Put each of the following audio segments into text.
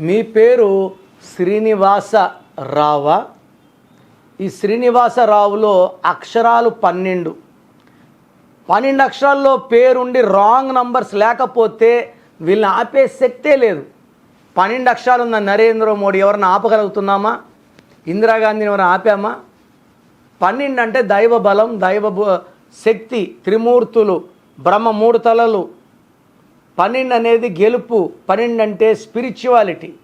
మీ పేరు శ్రీనివాస రావా? ఈ శ్రీనివాసరావులో అక్షరాలు పన్నెండు. పన్నెండు అక్షరాల్లో పేరుండి రాంగ్ నంబర్స్ లేకపోతే వీళ్ళని ఆపే శక్తే లేదు. పన్నెండు అక్షరాలు ఉన్న నరేంద్ర మోడీ ఎవరిని ఆపగలుగుతున్నామా? ఇందిరాగాంధీని ఎవరిని ఆపామా? పన్నెండు అంటే దైవ బలం దైవ శక్తి త్రిమూర్తులు బ్రహ్మ మూడు తలలు పన్నెండు అనేది గెలుపు పన్నెండు అంటే స్పిరిచువాలిటీ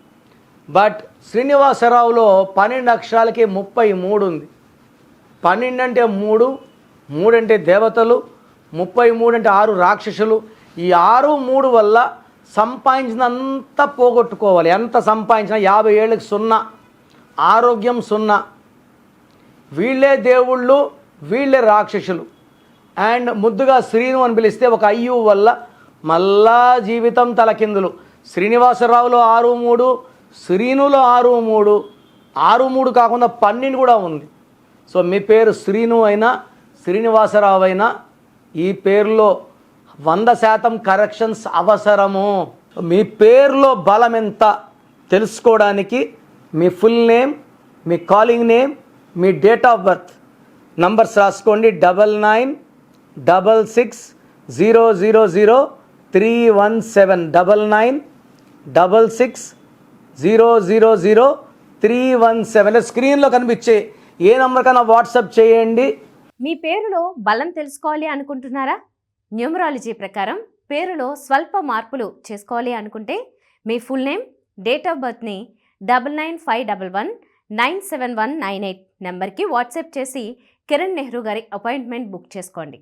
బట్ శ్రీనివాసరావులో పన్నెండు అక్షరాలకి ముప్పై మూడు ఉంది. పన్నెండు అంటే మూడు మూడు అంటే దేవతలు ముప్పై మూడు అంటే ఆరు రాక్షసులు. ఈ ఆరు మూడు వల్ల సంపాదించినంత పోగొట్టుకోవాలి. ఎంత సంపాదించినా? యాభై ఏళ్ళకి సున్నా. ఆరోగ్యం సున్నా. వీళ్ళే దేవుళ్ళు వీళ్ళే రాక్షసులు. అండ్ ముద్దుగా శ్రీను అని పిలిస్తే ఒక అయ్యు వల్ల మళ్ళా జీవితం తలకిందులు. శ్రీనివాసరావులో ఆరు మూడు శ్రీనులో ఆరు మూడు. ఆరు మూడు కాకుండా పన్నెండు కూడా ఉంది. సో మీ పేరు శ్రీను అయినా శ్రీనివాసరావు అయినా ఈ పేరులో వంద శాతం కరెక్షన్స్ అవసరము. మీ పేరులో బలం ఎంత తెలుసుకోవడానికి మీ ఫుల్ నేమ్ మీ కాలింగ్ నేమ్ మీ డేట్ ఆఫ్ బర్త్ నంబర్స్ రాసుకోండి double nine double six zero zero zero three one seven double nine double six zero zero zero three one seven స్క్రీన్లో కనిపించే ఏ నెంబర్కైనా వాట్సాప్ చేయండి. మీ పేరులో బలం తెలుసుకోవాలి అనుకుంటున్నారా? న్యూమరాలజీ ప్రకారం పేరులో స్వల్ప మార్పులు చేసుకోవాలి అనుకుంటే మీ full name date of బర్త్ని double nine five double one nine seven one nine eight నెంబర్కి వాట్సాప్ చేసి కిరణ్ నెహ్రూ గారి అపాయింట్మెంట్ బుక్ చేసుకోండి.